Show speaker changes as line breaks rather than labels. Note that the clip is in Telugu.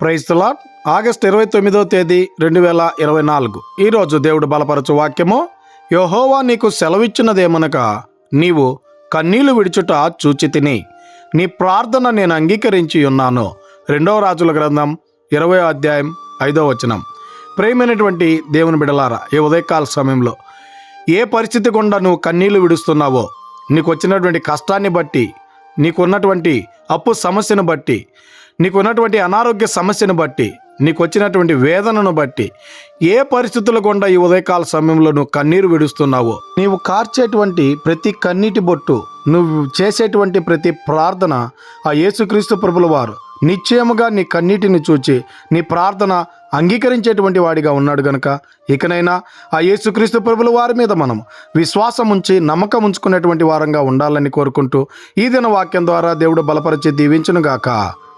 ప్రైస్తులా ఆగస్ట్ ఇరవై తొమ్మిదో తేదీ రెండు వేల ఇరవై నాలుగు. ఈరోజు దేవుడు బలపరచు వాక్యము యహోవా నీకు సెలవిచ్చినదేమనక నీవు కన్నీళ్ళు విడుచుట చూచి తిని నీ ప్రార్థన నేను అంగీకరించి ఉన్నాను. రెండవ రాజుల గ్రంథం ఇరవై అధ్యాయం ఐదో వచనం. ప్రేమైనటువంటి దేవుని బిడలారా ఈ ఉదయకాల సమయంలో ఏ పరిస్థితి గుండా నువ్వు కన్నీళ్ళు విడుస్తున్నావో నీకు వచ్చినటువంటి కష్టాన్ని బట్టి నీకున్నటువంటి అప్పు సమస్యను బట్టి నీకు ఉన్నటువంటి అనారోగ్య సమస్యను బట్టి నీకు వచ్చినటువంటి వేదనను బట్టి ఏ పరిస్థితుల గుండా ఈ ఉదయకాల సమయంలో నువ్వు కన్నీరు విడుస్తున్నావో నీవు కార్చేటువంటి ప్రతి కన్నీటి బొట్టు నువ్వు చేసేటువంటి ప్రతి ప్రార్థన ఆ యేసుక్రీస్తు ప్రభుల వారు నిశ్చయముగా నీ కన్నీటిని చూచి నీ ప్రార్థన అంగీకరించేటువంటి వాడిగా ఉన్నాడు గనుక ఇకనైనా ఆ యేసుక్రీస్తు ప్రభుల వారి మీద మనం విశ్వాసం ఉంచి నమ్మకం ఉంచుకునేటువంటి వారంగా ఉండాలని కోరుకుంటూ ఈ దిన వాక్యం ద్వారా దేవుడు బలపరిచి దీవించునుగాక.